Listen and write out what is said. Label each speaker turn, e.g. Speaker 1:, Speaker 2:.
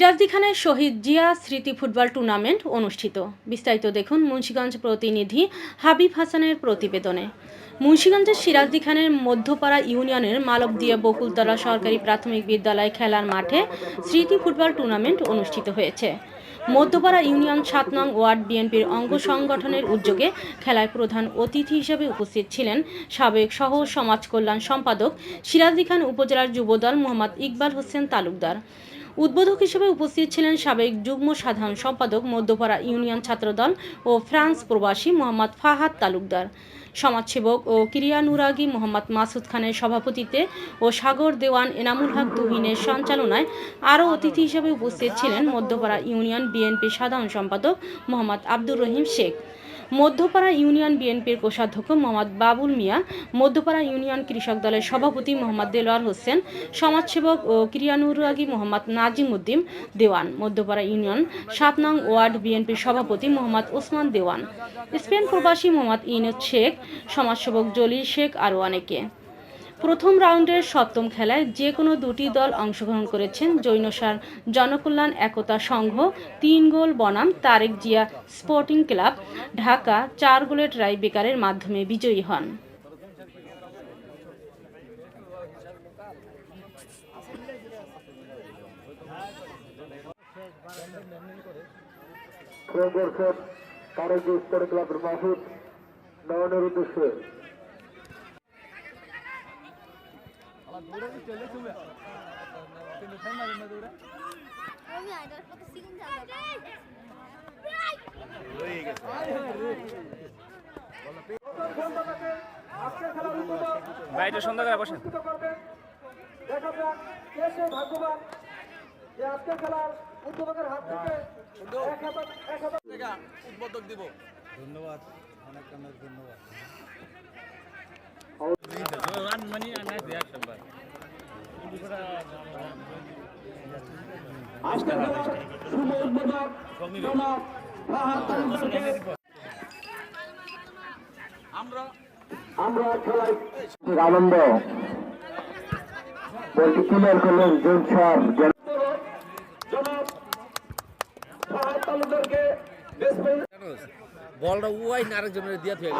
Speaker 1: সিরাজদিখানের শহীদ জিয়া স্মৃতি football tournament অনুষ্ঠিত। বিস্তারিত দেখুন মুন্সিগঞ্জ প্রতিনিধি হাবিব হাসানের প্রতিবেদনে। মুন্সিগঞ্জের সিরাজদি খানের মধ্যপাড়া ইউনিয়নের মালবদিয়া বকুলতলা সরকারি প্রাথমিক বিদ্যালয় খেলার মাঠে স্মৃতি ফুটবল টুর্নামেন্ট অনুষ্ঠিত হয়েছে। মধ্যপাড়া ইউনিয়ন সাত নং ওয়ার্ড বিএনপির অঙ্গ সংগঠনের উদ্যোগে খেলায় প্রধান অতিথি হিসেবে উপস্থিত ছিলেন সাবেক সহ সমাজ কল্যাণ সম্পাদক সিরাজদি খান উপজেলার যুবদল মোহাম্মদ ইকবাল হোসেন তালুকদার। উদ্বোধক হিসেবে উপস্থিত ছিলেন সাবেক যুগ্ম সাধারণ সম্পাদক মধ্যপাড়া ইউনিয়ন ছাত্রদল ও ফ্রান্স প্রবাসী মোহাম্মদ ফাহাদ তালুকদার, সমাজসেবক ও কিরিয়ানুরাগী মোহাম্মদ মাসুদ খানের সভাপতিত্বে ও সাগর দেওয়ান এনামুল হক তুহিনের সঞ্চালনায় আরও অতিথি হিসেবে উপস্থিত ছিলেন মধ্যপাড়া ইউনিয়ন বিএনপি সাধারণ সম্পাদক মোহাম্মদ আব্দুর রহিম শেখ। মধ্যপাড়া ইউনিয়ন বিএনপির কোষাধ্যক্ষ মোহাম্মদ বাবুল মিয়া, মধ্যপাড়া ইউনিয়ন কৃষক দলের সভাপতি মোহাম্মদ দেলোয়ার হোসেন, সমাজসেবক ও ক্রিয়ানুরাগী মোহাম্মদ নাজিম উদ্দিন দেওয়ান, মধ্যপাড়া ইউনিয়ন সাত নং ওয়ার্ড বিএনপির সভাপতি মোহাম্মদ ওসমান দেওয়ান, স্পেন প্রবাসী মোহাম্মদ ইনুদ শেখ, সমাজসেবক জলি শেখ আরও অনেকে। প্রথম রাউন্ডের সপ্তম খেলায় যে কোনো দুটি দল অংশগ্রহণ করেছেন জৈনসার জনকল্যাণ একতা সংঘ, তিন গোল বনাম তারেক জিয়া স্পোর্টিং ক্লাব, ঢাকা চার গোলের ট্রাই বেকারের মাধ্যমে বিজয়ী হন।
Speaker 2: তারেক স্পোর্ট ক্লাবের মাহুদ নয়নের উদ্দেশ্যে।
Speaker 3: বাইরে সন্ধ্যা করে বসেন।
Speaker 2: দেখা যাক কে সে ভাগ্যবান। যে আজকের খেলার উদ্বোধকের হাত থেকে এক হাজার এক হাজার
Speaker 3: উদ্বোধক দিব।
Speaker 4: ধন্যবাদ অনেক অনেক ধন্যবাদ
Speaker 2: আজকের খেলার শুভ উদ্বোধক জনাব ফাহাদ তালুকদারকে
Speaker 3: আমরা
Speaker 2: খেলায় আনন্দ বলটি করলেন জুন বেসমেন্ট
Speaker 4: বলটা উয়াই আরেকজনের দিয়া থেকে